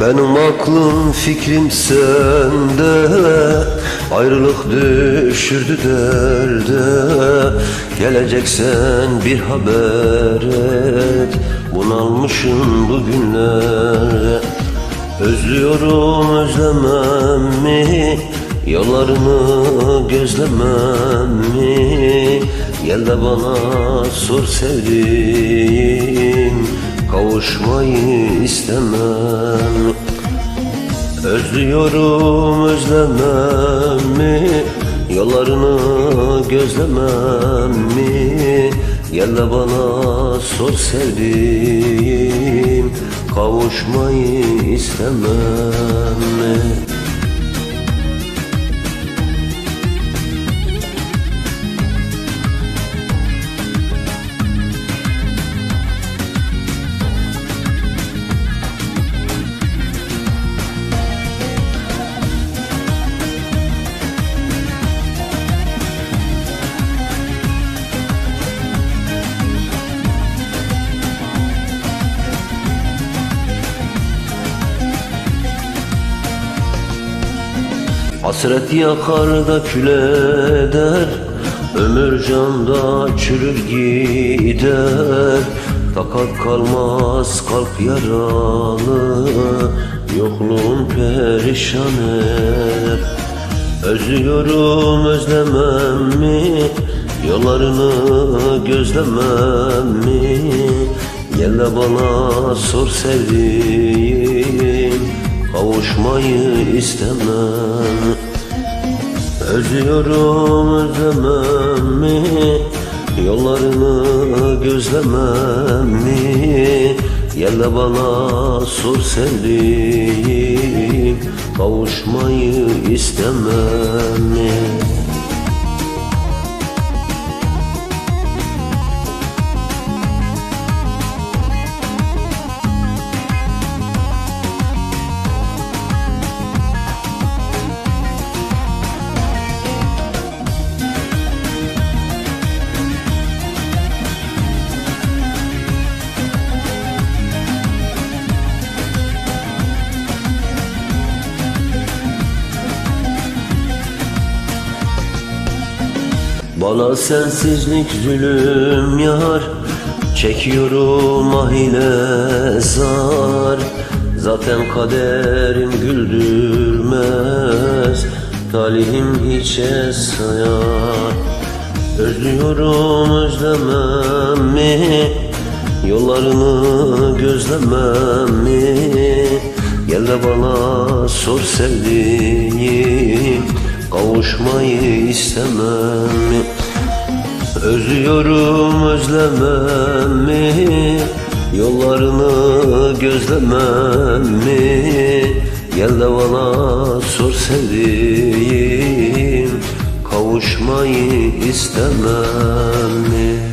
Benim aklım fikrim sende Ayrılık düşürdü derde. Geleceksen bir haber et Bunalmışım bugünlerde Özlüyorum özlemem mi? Yollarını gözlemem mi? Gel de bana sor sevdiğim Kavuşmayı istemem. Özlüyorum özlemem mi? Yollarını gözlemem mi? Gel de bana sor sevdiğim Kavuşmayı istemem mi Hasret yakar da kül Ömür canda çürür gider. Takat kalmaz kalp yaralı Yokluğun perişan eder Özlüyorum özlemem mi? Yollarını gözlemem mi? Gel de bana sor sevdiğim Kavuşmayı istemem. Özlüyorum özlemem mi Yollarını gözlemem mi Gel bana sor sevdiğim. Kavuşmayı istemem. mi Bana sensizlik zulüm yar Çekiyorum ah ile zar. Zaten kaderim güldürmez Talihim hiçe sayar. Özlüyorum özlemem mi? Yollarını gözlemem mi? Gel de bana sor sevdiğim Kavuşmayı istemem Özlüyorum özlemem mi? Yollarını gözlemem mi? Gel de bana sor sevdiğim Kavuşmayı istemem mi